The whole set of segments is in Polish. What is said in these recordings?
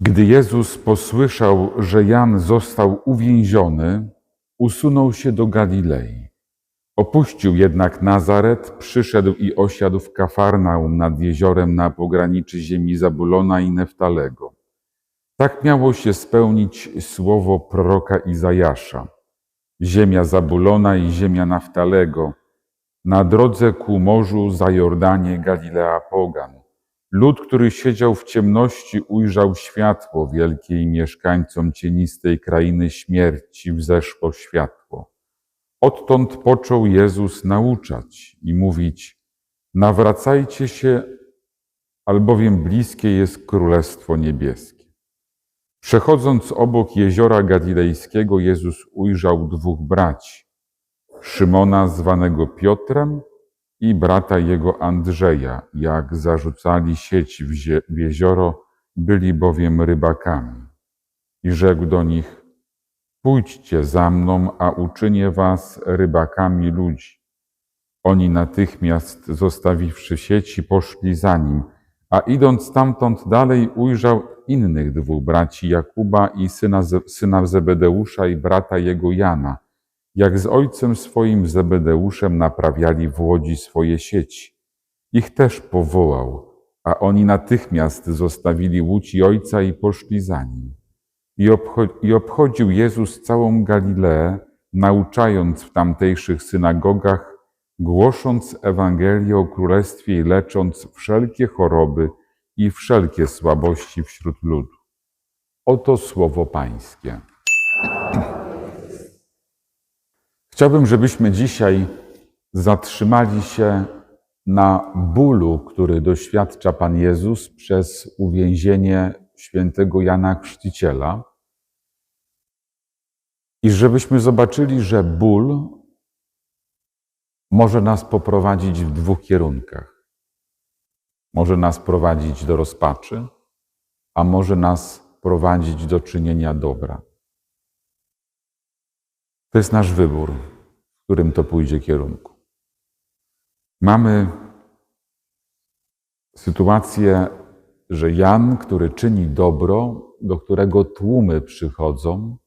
Gdy Jezus posłyszał, że Jan został uwięziony, usunął się do Galilei. Opuścił jednak Nazaret, przyszedł i osiadł w Kafarnaum nad jeziorem na pograniczy ziemi Zabulona i Neftalego. Tak miało się spełnić słowo proroka Izajasza. Ziemia Zabulona i ziemia Naftalego, na drodze ku morzu za Jordanie Galilea Pogan. Lud, który siedział w ciemności, ujrzał światło wielkie i mieszkańcom cienistej krainy śmierci wzeszło światło. Odtąd począł Jezus nauczać i mówić: Nawracajcie się, albowiem bliskie jest Królestwo Niebieskie. Przechodząc obok jeziora Galilejskiego, Jezus ujrzał dwóch braci: Szymona, zwanego Piotrem, i brata jego Andrzeja, jak zarzucali sieć w, w jezioro, byli bowiem rybakami. I rzekł do nich: Pójdźcie za mną, a uczynię was rybakami ludzi. Oni natychmiast, zostawiwszy sieci, poszli za nim, a idąc stamtąd dalej, ujrzał innych dwóch braci, Jakuba i syna, syna Zebedeusza i brata jego Jana, jak z ojcem swoim Zebedeuszem naprawiali w łodzi swoje sieci. Ich też powołał, a oni natychmiast zostawili łódź i ojca i poszli za nim. I, obcho- I obchodził Jezus całą Galileę, nauczając w tamtejszych synagogach, głosząc Ewangelię o Królestwie i lecząc wszelkie choroby i wszelkie słabości wśród ludu. Oto słowo Pańskie. Chciałbym, żebyśmy dzisiaj zatrzymali się na bólu, który doświadcza Pan Jezus przez uwięzienie świętego Jana Chrzciciela. I żebyśmy zobaczyli, że ból może nas poprowadzić w dwóch kierunkach. Może nas prowadzić do rozpaczy, a może nas prowadzić do czynienia dobra. To jest nasz wybór, którym to pójdzie kierunku. Mamy sytuację, że Jan, który czyni dobro, do którego tłumy przychodzą,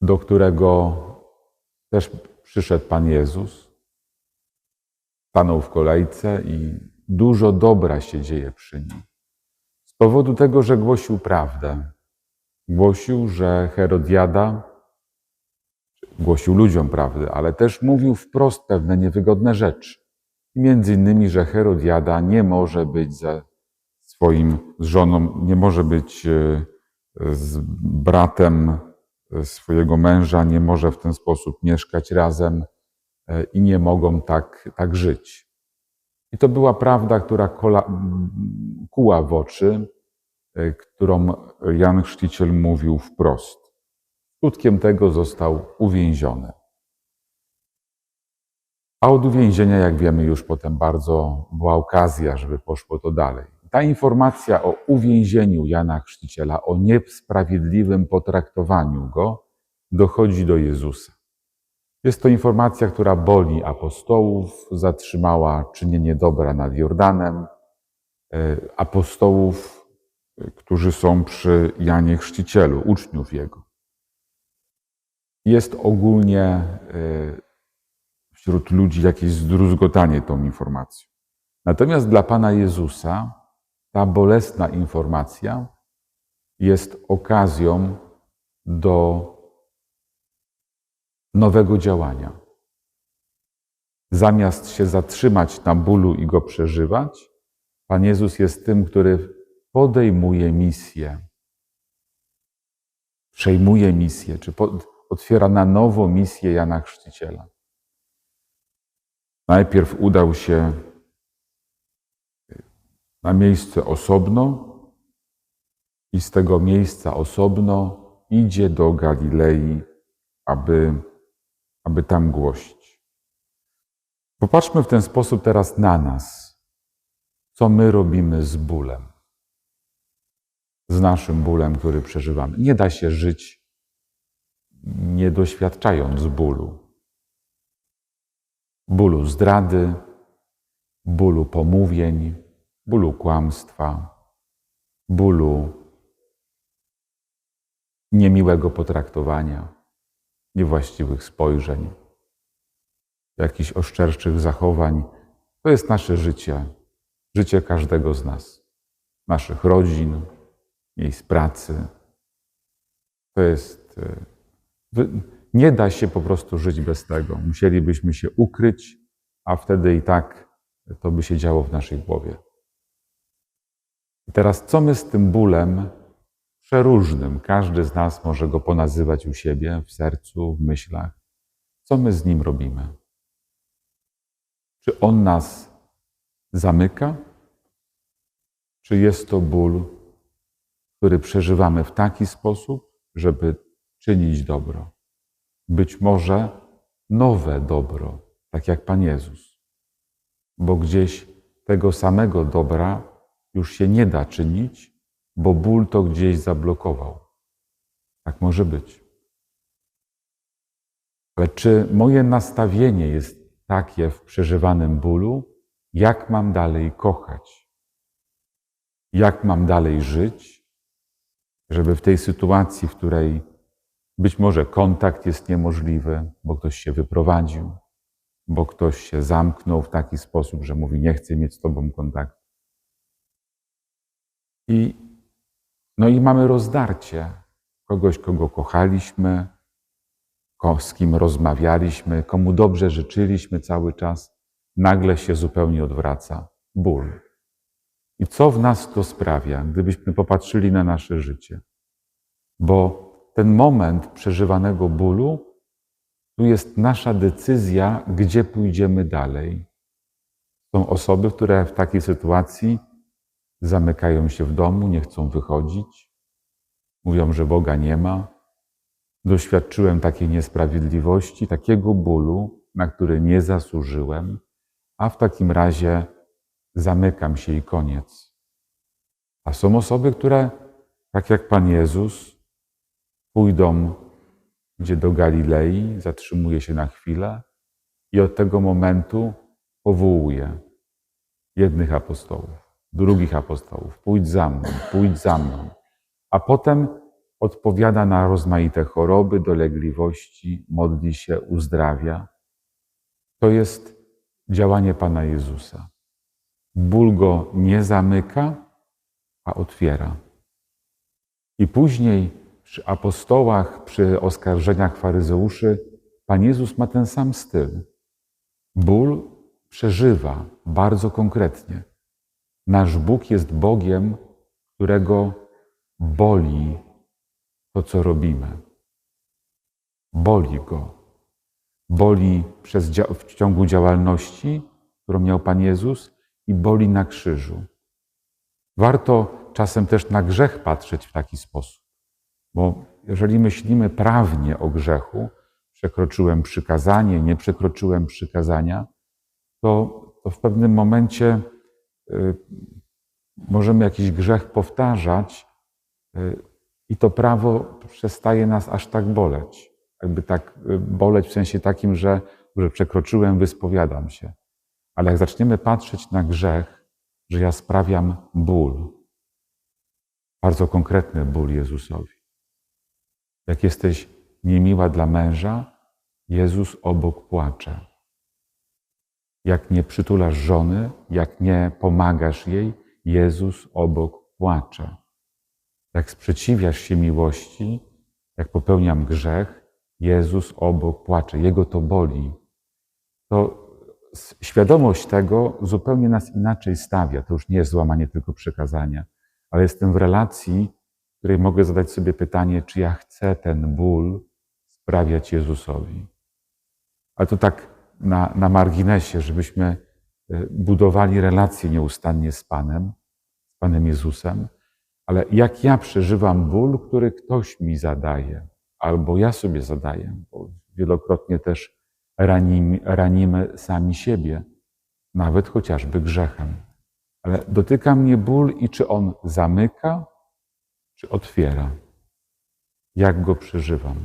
do którego też przyszedł Pan Jezus, stanął w kolejce i dużo dobra się dzieje przy nim. Z powodu tego, że głosił prawdę. Głosił, że Herodiada głosił ludziom prawdę, ale też mówił wprost pewne niewygodne rzeczy. Między innymi, że Herodiada nie może być ze swoim żoną, nie może być e, z bratem e, swojego męża, nie może w ten sposób mieszkać razem e, i nie mogą tak, tak żyć. I to była prawda, która kola, kuła w oczy, którą Jan Chrzciciel mówił wprost. Skutkiem tego został uwięziony. A od uwięzienia, jak wiemy, już potem bardzo była okazja, żeby poszło to dalej. Ta informacja o uwięzieniu Jana Chrzciciela, o niesprawiedliwym potraktowaniu go, dochodzi do Jezusa. Jest to informacja, która boli apostołów, zatrzymała czynienie dobra nad Jordanem, e, apostołów, e, którzy są przy Janie Chrzcicielu, uczniów jego jest ogólnie y, wśród ludzi jakieś zdruzgotanie tą informacją. Natomiast dla Pana Jezusa ta bolesna informacja jest okazją do nowego działania. Zamiast się zatrzymać na bólu i go przeżywać, Pan Jezus jest tym, który podejmuje misję, przejmuje misję, czy pod, otwiera na nowo misję Jana Chrzciciela. Najpierw udał się na miejsce osobno i z tego miejsca osobno idzie do Galilei, aby, aby tam głosić. Popatrzmy w ten sposób teraz na nas. Co my robimy z bólem? Z naszym bólem, który przeżywamy. Nie da się żyć nie doświadczając bólu. Bólu zdrady, bólu pomówień, bólu kłamstwa, bólu niemiłego potraktowania, niewłaściwych spojrzeń, jakichś oszczerczych zachowań. To jest nasze życie, życie każdego z nas, naszych rodzin, miejsc pracy. To jest. Nie da się po prostu żyć bez tego. Musielibyśmy się ukryć, a wtedy i tak to by się działo w naszej głowie. I teraz, co my z tym bólem przeróżnym, każdy z nas może go ponazywać u siebie, w sercu, w myślach, co my z nim robimy? Czy on nas zamyka? Czy jest to ból, który przeżywamy w taki sposób, żeby czynić dobro? Być może nowe dobro, tak jak Pan Jezus, bo gdzieś tego samego dobra już się nie da czynić, bo ból to gdzieś zablokował. Tak może być. Ale czy moje nastawienie jest takie w przeżywanym bólu, jak mam dalej kochać? Jak mam dalej żyć, żeby w tej sytuacji, w której być może kontakt jest niemożliwy, bo ktoś się wyprowadził, bo ktoś się zamknął w taki sposób, że mówi: Nie chcę mieć z Tobą kontaktu. I, no i mamy rozdarcie kogoś, kogo kochaliśmy, ko- z kim rozmawialiśmy, komu dobrze życzyliśmy cały czas, nagle się zupełnie odwraca ból. I co w nas to sprawia, gdybyśmy popatrzyli na nasze życie? Bo ten moment przeżywanego bólu, tu jest nasza decyzja, gdzie pójdziemy dalej. Są osoby, które w takiej sytuacji zamykają się w domu, nie chcą wychodzić, mówią, że Boga nie ma. Doświadczyłem takiej niesprawiedliwości, takiego bólu, na który nie zasłużyłem, a w takim razie zamykam się i koniec. A są osoby, które, tak jak Pan Jezus, pójdą gdzie do Galilei, zatrzymuje się na chwilę i od tego momentu powołuje jednych apostołów, drugich apostołów. Pójdź za mną, pójdź za mną. A potem odpowiada na rozmaite choroby, dolegliwości, modli się, uzdrawia. To jest działanie Pana Jezusa. Ból go nie zamyka, a otwiera. I później przy apostołach, przy oskarżeniach faryzeuszy, Pan Jezus ma ten sam styl. Ból przeżywa bardzo konkretnie. Nasz Bóg jest Bogiem, którego boli to, co robimy. Boli go. Boli przez, w ciągu działalności, którą miał Pan Jezus, i boli na krzyżu. Warto czasem też na grzech patrzeć w taki sposób. Bo jeżeli myślimy prawnie o grzechu, przekroczyłem przykazanie, nie przekroczyłem przykazania, to, to w pewnym momencie y, możemy jakiś grzech powtarzać y, i to prawo przestaje nas aż tak boleć. Jakby tak y, boleć w sensie takim, że, że przekroczyłem, wyspowiadam się. Ale jak zaczniemy patrzeć na grzech, że ja sprawiam ból, bardzo konkretny ból Jezusowi. Jak jesteś niemiła dla męża, Jezus obok płacze. Jak nie przytulasz żony, jak nie pomagasz jej, Jezus obok płacze. Jak sprzeciwiasz się miłości, jak popełniam grzech, Jezus obok płacze. Jego to boli. To świadomość tego zupełnie nas inaczej stawia. To już nie jest złamanie tylko przekazania, ale jestem w relacji, której mogę zadać sobie pytanie, czy ja chcę ten ból sprawiać Jezusowi. Ale to tak na, na marginesie, żebyśmy e, budowali relacje nieustannie z Panem, z Panem Jezusem, ale jak ja przeżywam ból, który ktoś mi zadaje, albo ja sobie zadaję, bo wielokrotnie też ranimy, ranimy sami siebie, nawet chociażby grzechem. Ale dotyka mnie ból i czy on zamyka, czy otwiera? Jak go przeżywam?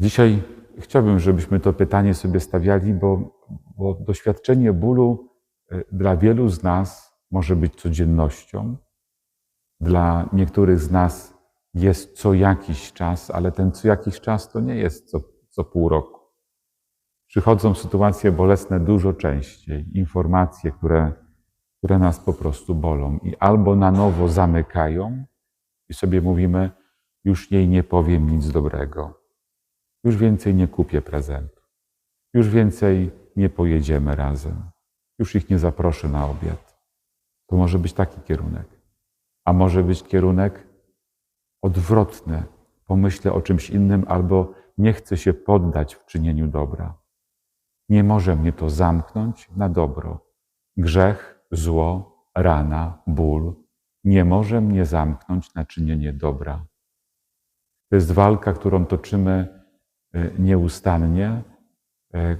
Dzisiaj chciałbym, żebyśmy to pytanie sobie stawiali, bo, bo doświadczenie bólu y, dla wielu z nas może być codziennością, Dla niektórych z nas jest co jakiś czas, ale ten co jakiś czas to nie jest co, co pół roku. Przychodzą sytuacje bolesne dużo częściej, informacje, które, które nas po prostu bolą i albo na nowo zamykają i sobie mówimy, już jej nie powiem nic dobrego, już więcej nie kupię prezentu, już więcej nie pojedziemy razem, już ich nie zaproszę na obiad. To może być taki kierunek. A może być kierunek odwrotny. Pomyślę o czymś innym albo nie chcę się poddać w czynieniu dobra. Nie może mnie to zamknąć na dobro. Grzech, zło, rana, ból nie może mnie zamknąć na czynienie dobra. To jest walka, którą toczymy e, nieustannie. E,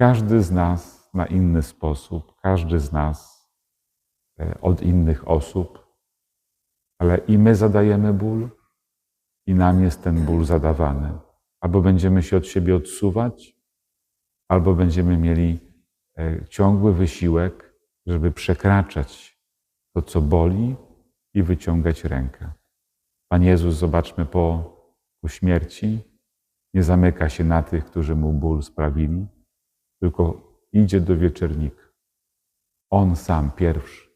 każdy z nas na inny sposób, każdy z nas e, od innych osób, ale i my zadajemy ból, i nam jest ten ból zadawany. Albo będziemy się od siebie odsuwać, albo będziemy mieli ciągły wysiłek, żeby przekraczać to, co boli i wyciągać rękę. Pan Jezus, zobaczmy, po, po śmierci nie zamyka się na tych, którzy mu ból sprawili, tylko idzie do wieczernika. On sam pierwszy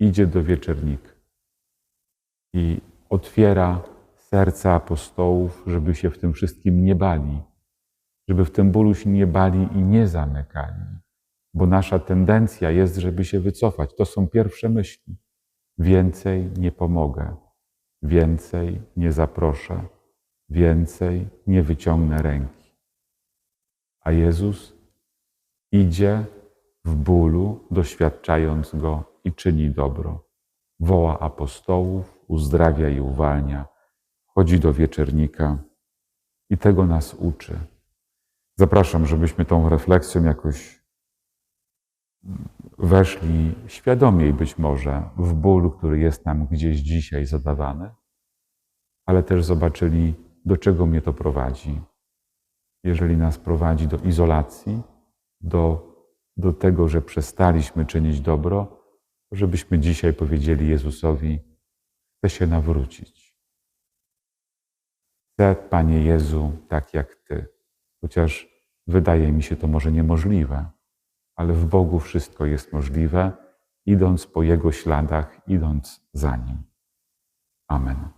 idzie do wieczernika i otwiera serca apostołów, żeby się w tym wszystkim nie bali, żeby w tym bólu się nie bali i nie zamykali, bo nasza tendencja jest, żeby się wycofać. To są pierwsze myśli. Więcej nie pomogę, więcej nie zaproszę, więcej nie wyciągnę ręki. A Jezus idzie w bólu, doświadczając go i czyni dobro. Woła apostołów, uzdrawia i uwalnia, chodzi do wieczernika i tego nas uczy. Zapraszam, żebyśmy tą refleksją jakoś weszli świadomiej być może w ból, który jest nam gdzieś dzisiaj zadawany, ale też zobaczyli, do czego mnie to prowadzi. Jeżeli nas prowadzi do izolacji, do, do tego, że przestaliśmy czynić dobro, żebyśmy dzisiaj powiedzieli Jezusowi: Chcę się nawrócić. Chcę, Panie Jezu, tak jak Ty chociaż wydaje mi się to może niemożliwe, ale w Bogu wszystko jest możliwe, idąc po Jego śladach, idąc za Nim. Amen.